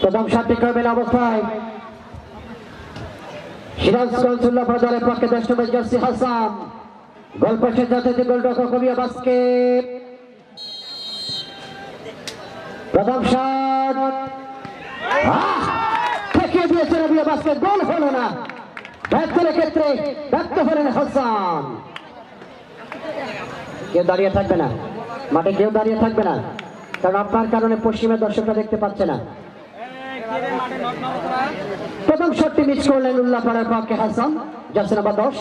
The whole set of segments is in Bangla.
প্রথম সাতটি ক্রমের অবস্থায়। সিরাজগঞ্জ উল্লাফা পক্ষে জার্সি হাসান। বাস্কেট। প্রথম দিয়েছে বাস্কেট, গোল হলো না। ব্যর্থের ক্ষেত্রে ব্যর্থ হলেন হাসান। কেউ দাঁড়িয়ে থাকবে না। মাঠে কেউ দাঁড়িয়ে থাকবে না। কারণ আপনার কারণে পশ্চিমের দর্শকরা দেখতে পাচ্ছে না। প্রথম শটটি মিস করলেন উল্লাপাড়ার পক্ষে হাসান জার্সি নাম্বার দশ।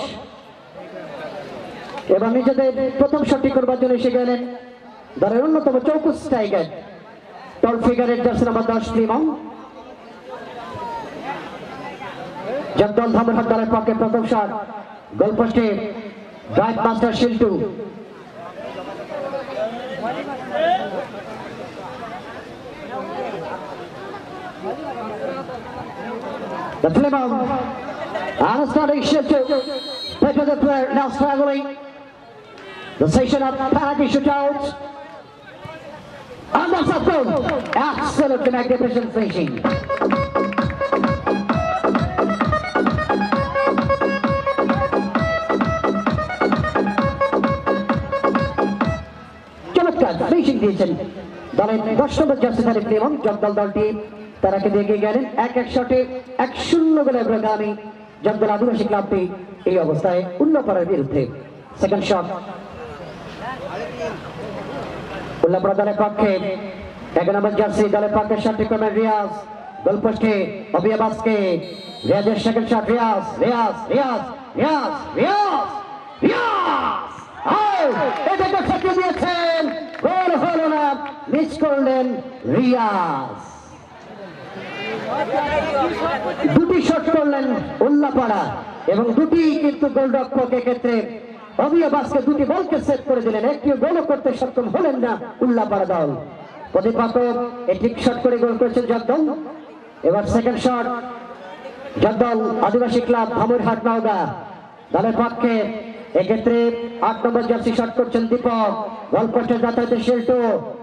এবার নিজেদের প্রথম শটটি করবার জন্য এসে গেলেন দলের অন্যতম চৌকুস টাইগার, টল ফিগারের জার্সি নাম্বার দশ, লিমন। জগদল ধামরহাট দলের পক্ষে প্রথম shot গোলপোস্টে drive master Shiltu. The Plymouth and starting shift to pick of the player now struggling. The station of penalty shootout. And that's a goal. Absolutely magnificent finishing. চমৎকার ফিনিশিং দিয়েছেন দলের দশ নম্বর জার্সিধারী প্রেমন জগদল দলটি তারাকে দেখে গেলেন। এক এক শটে, এক শূন্য গোলে অগ্রগামী জগদল আদিবাসী ক্লাবটি এই অবস্থায় উল্লাপাড়ার বিরুদ্ধে। সেকেন্ড শট উল্লাপাড়া দলের পক্ষে এক নম্বর জার্সি দলের পক্ষে শটটি রিয়াজ। গোলপোস্টে রিয়াজের সেকেন্ড শট রিয়াজ রিয়াজ রিয়াজ রিয়াজ রিয়াজ রিয়াজ! এটাকে দিয়েছেন। গোল না, মিস করলেন রিয়াজ। দুটি শট করলেন উল্লাপাড়া এবং দুটি কিন্তু গোলরক্ষক এক্ষেত্রে অবিয়া বাসকে দুটি বলকে সেট করে দিলেন। একটি গোলও করতে সক্ষম হলেন না উল্লাপাড়া দল। প্রতিপাকক একটি শট করে গোল করেছেন জগদল। এবার second shot Jagdal Adivasi club Dhamoirhat Naoda. দলের পক্ষে এক্ষেত্রে আট নম্বর জার্সি শট করছেন দীপক। গল্পের যাতায়াতে শিল্টু।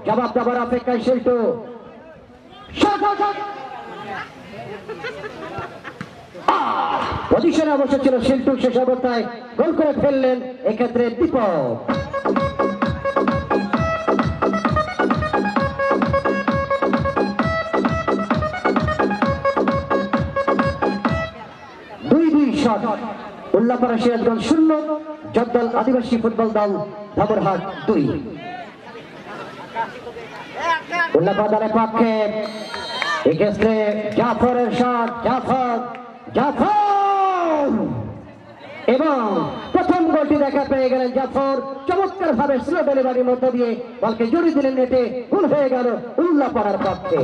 জবাব দেওয়ার অপেক্ষায় শিল্টু। শট! পজিশনে অবশ্য ছিল শিল্টু শেষ অবস্থায়। গোল করে ফেললেন এক্ষেত্রে দীপক। দুই দুই শট। উল্লাপাড়া সিরাজগঞ্জ শূন্য জগদল আদিবাসী ফুটবল দল ধামরহাট দুই। উল্লাপাড়া পক্ষে এক্ষেত্রে জাফরের শট জাফর জাফর! এবং প্রথম গোলটি দেখা পেয়ে গেলেন জাফর। চমৎকার ভাবে স্লো ডেলিভারির মধ্য দিয়ে বলকে জড়িয়ে দিলেন নেটে গোল হয়ে গেল উল্লাপাড়ার পক্ষে।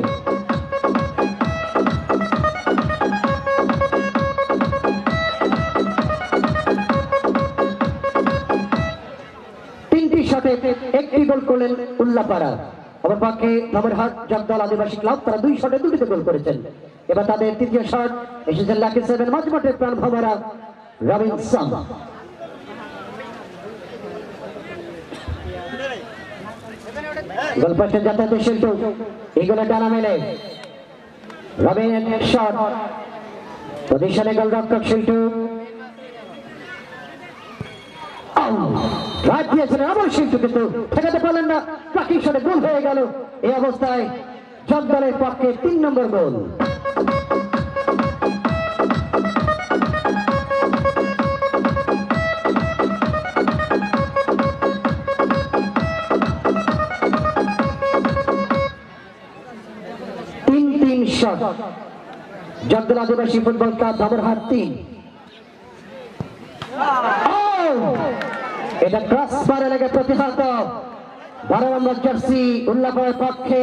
তিনটি শটে একটি গোল করলেন উল্লাপাড়া আমার পক্ষে নবরহাট জগদল আদিবাসী ক্লাব, তারা দুই শটে দুটিতে গোল করেছেন। এবার তাদের তৃতীয় শট, এসেছেন লাকি সেভেন মাঝমাঠের প্রাণ ভবরা রবিনসন। গোলপাশে যাতায়াতের শিল্প এগুলো ডানা মেলে। শট। গোলরক্ষক শিল্টু রাত দিয়েছিলেন আবার শিল্পী কিন্তু। ঠেকাতে পারলেন না ট্রাকিং শটে গোল হয়ে গেল। এই অবস্থায় জগদলের পক্ষে তিন নম্বর goal. Shot. Jagdal Adivasi football club Dhamoirhat তিন। এটা ক্রস বারে লেগে প্রতিহত বারো নম্বর জার্সি উল্লাপের পক্ষে